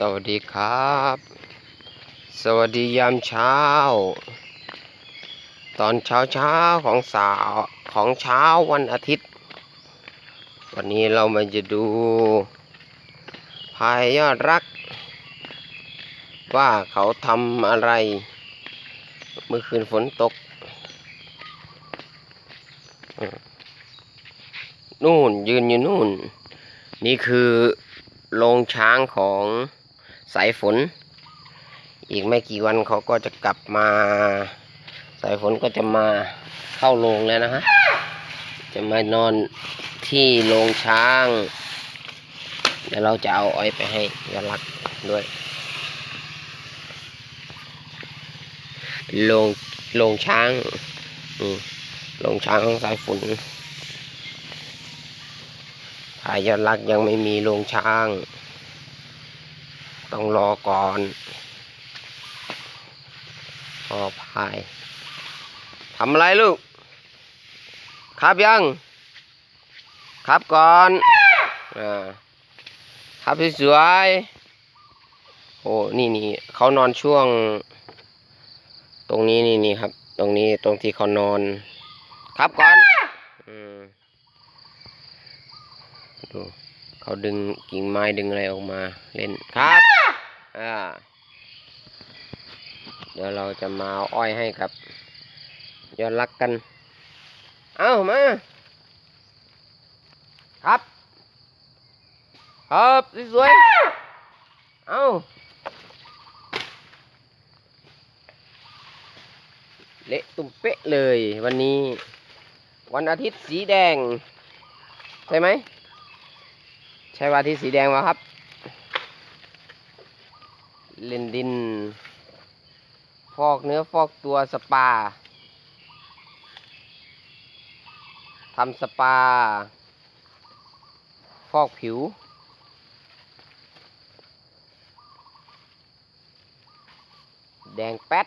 สวัสดีครับ สวัสดียามเช้า ตอนเช้าเช้าของสาวของเช้าวันอาทิตย์ วันนี้เรามาจะดูพายยอดรัก ว่าเขาทำอะไร เมื่อคืนฝนตก นู่นยืนอยู่นู่น นี่คือโรงช้างของ สายฝน อีกไม่กี่วันเขาก็จะกลับมา สายฝนก็จะมาเข้าโรงแล้วนะฮะจะมานอนที่โรงช้างเดี๋ยวเราจะเอาอ้อยไปให้ยอดรักด้วยโรงโรงช้างอืมโรงช้างของสายฝนพายยอดรักยังไม่มีโรงช้าง ต้องรอก่อนพอพายทำอะไรลูก ครับยัง ครับก่อนอ่าครับสวยโอ้นี่นี่เขานอนช่วง ตรงนี้นี่นี่ครับ ตรงนี้ตรงที่เขานอน ครับก่อนอืมดูเขาดึงกิ่งไม้ดึงอะไรออกมาเล่นครับ อ่า เดี๋ยวเราจะมาเอาอ้อยให้กับยอดรักกัน เอามา ครับ ครับสวยๆเอาเละตุ้มเป๊ะเลยวันนี้ วันอาทิตย์สีแดง ใช่ไหม ใช่วันอาที่สีแดงวะครับ เล่นดิน ฟอกเนื้อฟอกตัวสปาทำสปา ฟอกผิว แดงแป๊ด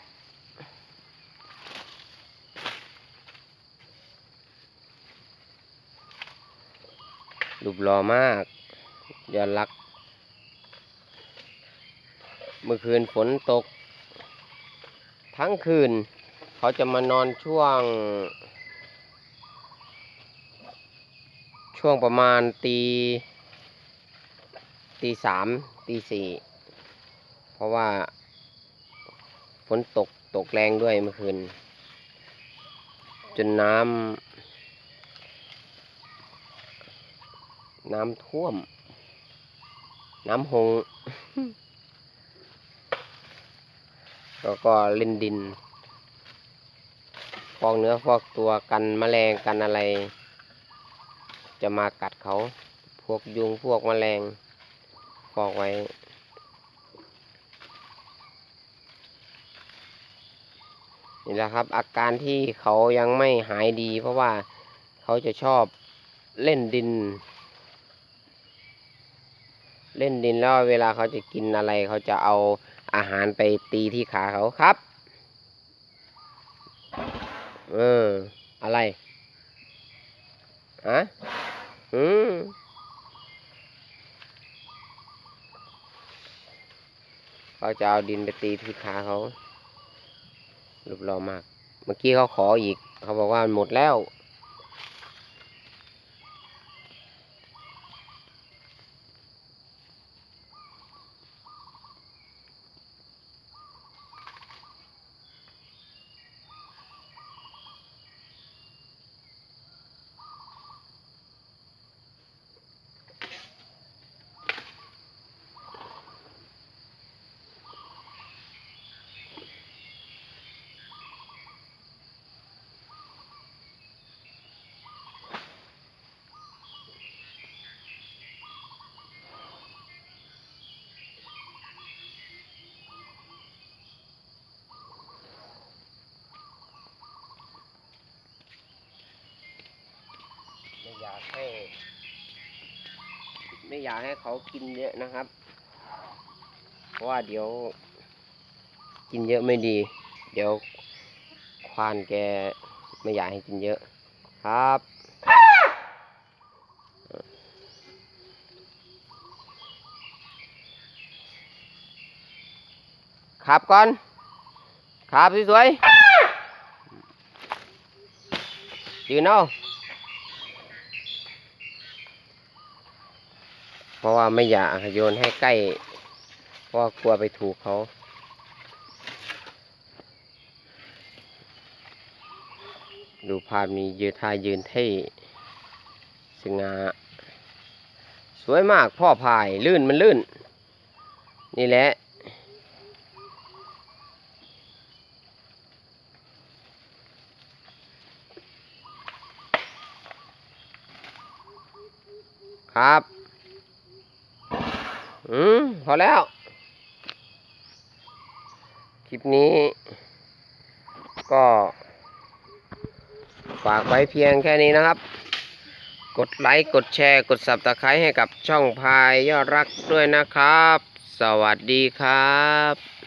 รูปหล่อมาก ยอดรัก เมื่อคืนฝนตก ทั้งคืน เขาจะมานอนช่วง ช่วงประมาณตีตีสามตีสี่เพราะว่าฝนตกตกแรงด้วยเมื่อคืน จนน้ำน้ำท่วม น้ำหง แล้วก็เล่นดินฟอกเนื้อฟอกตัวกันแมลงกันอะไร จะมากัดเขา พวกยุงพวกแมลงฟอกไว้ นี่แหละครับ อาการที่เขายังไม่หายดี เพราะว่าเขาจะชอบเล่นดิน เล่นดินแล้วเวลาเขาจะกินอะไรเขาจะเอา อาหารไปตีที่ขาเขาครับ เออ อะไรอะอืมเขาจะเอาดินไปตีที่ขาเขารูปหล่อมาก เมื่อกี้เขาขออีก เขาบอกว่าหมดแล้ว อยากให้เขากินเยอะนะครับ เพราะว่าเดี๋ยว กินเยอะไม่ดี เดี๋ยวควานแกไม่อยากให้กินเยอะครับขับก่อนขับสวยๆยืนเอา เพราะว่าไม่อยากโยนให้ใกล้ เพราะกลัวไปถูกเขา ดูภาพนี้ยืนท่ายืนเท่สง่าสวยมากพ่อพายลื่นมันลื่น นี่แหละครับ อืมพอแล้ว คลิปนี้ ก็ ฝากไว้เพียงแค่นี้นะครับ กดไลค์ กดแชร์ กดสับตะไคร้ให้กับช่องพายยอดรักด้วยนะครับ สวัสดีครับ